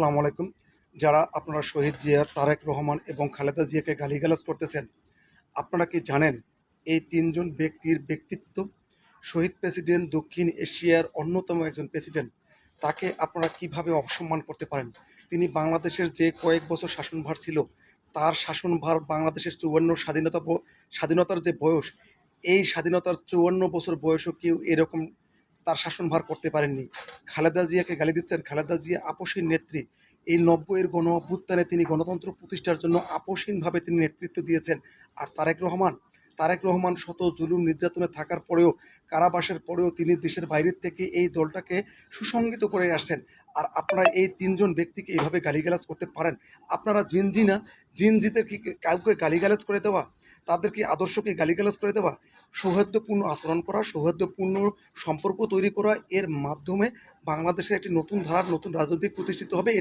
আসসালামু আলাইকুম। যারা আপনারা শহীদ জিয়া, তারেক রহমান এবং খালেদা জিয়াকে গালিগালাজ করতেছেন, আপনারা কি জানেন এই তিনজন ব্যক্তির ব্যক্তিত্ব? শহীদ প্রেসিডেন্ট, দক্ষিণ এশিয়ার অন্যতম একজন প্রেসিডেন্ট, তাকে আপনারা কীভাবে অপসম্মান করতে পারেন? তিনি বাংলাদেশের যে কয়েক বছর শাসনভার ছিল, তার শাসনভার বাংলাদেশের চুয়ান্ন স্বাধীনতা স্বাধীনতার যে বয়স, এই স্বাধীনতার চুয়ান্ন বছর বয়সও কেউ এরকম তার শাসনভার করতে পারেননি। খালেদা জিয়াকে গালি দিচ্ছেন খালেদা জিয়া আপসীর নেত্রী। এই নব্বইয়ের গণ অভ্যুত্থানে তিনি গণতন্ত্র প্রতিষ্ঠার জন্য আপসীনভাবে তিনি নেতৃত্ব দিয়েছেন। আর তারেক রহমান তারেক রহমান শত জুলুম নির্যাতনে থাকার পরেও কারাবাসের পরেও তিনি দেশের বাইরের থেকে এই দলটাকে সুসংগীত করে আসছেন। আর আপনারা এই তিনজন ব্যক্তিকে এইভাবে গালিগালাজ করতে পারেন? আপনারা জিনজি না? জিনজিদের কি কাউকে গালিগালাজ করে দেওয়া? তাদের কি আদর্শকে গালিগালাজ করে দেওয়া? সৌহার্দ্যপূর্ণ আচরণ করা, সৌহার্দ্যপূর্ণ সম্পর্ক তৈরি করা, এর মাধ্যমে বাংলাদেশের একটি নতুন ধারার নতুন রাজনৈতিক প্রতিষ্ঠিত হবে, এটা